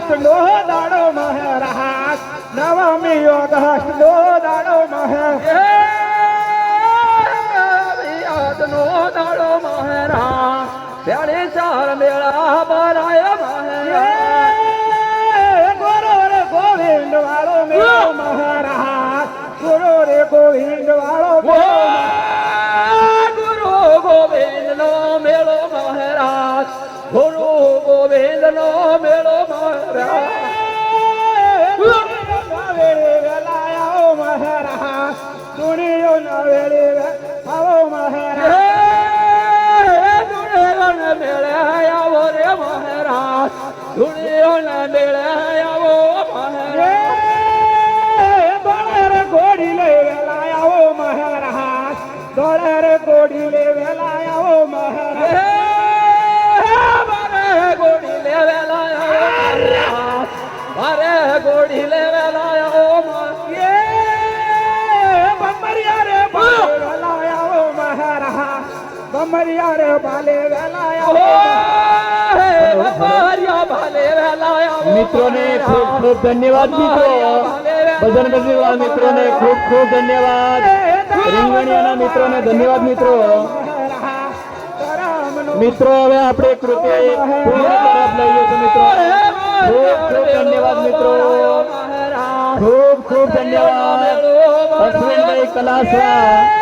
August નો દાડો મહારાજ નવમી યોગ નો દાડો મહારાજ નો દાડો મહારાજ ત્યારે ચાર મેળા ભરાય મહારાજ ગુરુ રે ગોવિંદ વાળો મેળો મહારાજ ગુરુ રે ગોવિંદ વાળો ગુરુ ગોવિંદ નો મેળો ગુરુ ગોવિંદ નો મેળો મહારાજ વેળે વેલાયો મહારાજ દુનિયો ના વેળે આવો મહારાજ ધૂળેગણ મેળે આવો રે મહારાજ ધૂળેગણ મેળે આવો મહારાજ દોડર ગોડી લે વેલાયો મહારાજ દોડર ગોડી લે વેલાયો મહારાજ બમરિયા રે બમરિયા રે વેલાયો મિત્રોને ખૂબ ખૂબ ધન્યવાદ મિત્રો. ભજન બજરંગવાળા મિત્રોને ખૂબ ખૂબ ધન્યવાદ. રીંગણિયાના મિત્રોને ધન્યવાદ મિત્રો. મિત્રો હવે આપણે કૃપયા પૂર્ણ તરફ લઈએ છીએ મિત્રો. ખૂબ ખૂબ ધન્યવાદ મિત્રો. ખૂબ ખૂબ ધન્યવાદ અશ્વિનભાઈ કલાસરા